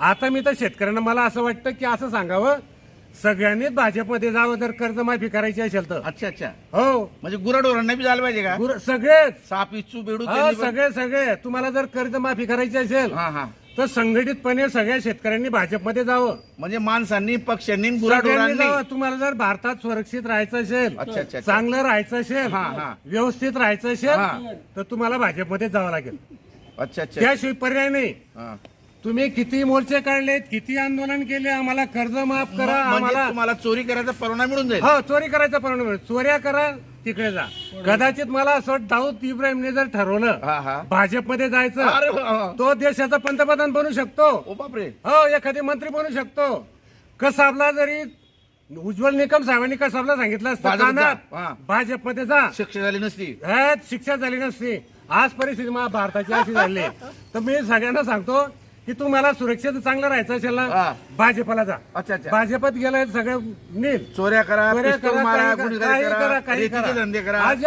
आता मी तर शेतकऱ्यांना मला असं वाटतं की असं सांगावं. सगळ्यांनीच भाजपमध्ये जावं जर कर्जमाफी करायची असेल तर. अच्छा अच्छा. हो. म्हणजे गुराढोरांना बी झालं पाहिजे का? गुर- सगळेच. साप इच्छू बेडू हो त्यांनी पण- सगळे सगळे. तुम्हाला जर कर्जमाफी करायची असेल हा हा. तर संघटितपणे सगळ्या शेतकऱ्यांनी भाजपमध्ये जावं. म्हणजे माणसांनी पक्ष्यांनी सगळ्यांनी गुराढोरांनी. जावं. तुम्हाला जर भारतात सुरक्षित राहायचं असेल अच्छा, अच्छा, अच्छा. चांगलं राहायचं असेल हा, हा. व्यवस्थित राहायचं हा. असेल तर तुम्हाला भाजपमध्ये जावं लागेल. अच्छा अच्छा. त्याशिवाय पर्याय नाही. हा. तुम्ही किती मोर्चे काढलेत किती आंदोलन केले आम्हाला कर्ज माफ करा म्हणजे आम्हाला तुम्हाला चोरी करायचा परवाना मिळून जाईल. हो चोरी करायचा परिणाम आहे. चोऱ्या करा तिकडे जा. कदाचित मला असं दाऊद इब्राहिमने जर ठरवलं हा हा. भाजपमध्ये जायचं. तो देशाचा पंतप्रधान बनू शकतो. हो एखादी मंत्री बनू शकतो. कसाबला जरी उज्ज्वल निकम साहेबांनी कसाबला सांगितलं असतं. भाजपमध्ये जा. शिक्षा झाली नसती. शिक्षा झाली नसती. आज परिस्थिती भारताची अशी झाली. आहे. तर मी सगळ्यांना सांगतो की तुम्हाला सुरक्षित चांगलं राहायचं असेल हा. ना भाजपला जा अच्छा अच्छा भाजपत गेलं सगळं नील चोऱ्या करा पिस्तूल करा, मारा गुन्हेगारी रेतीचे. धंदे करा आज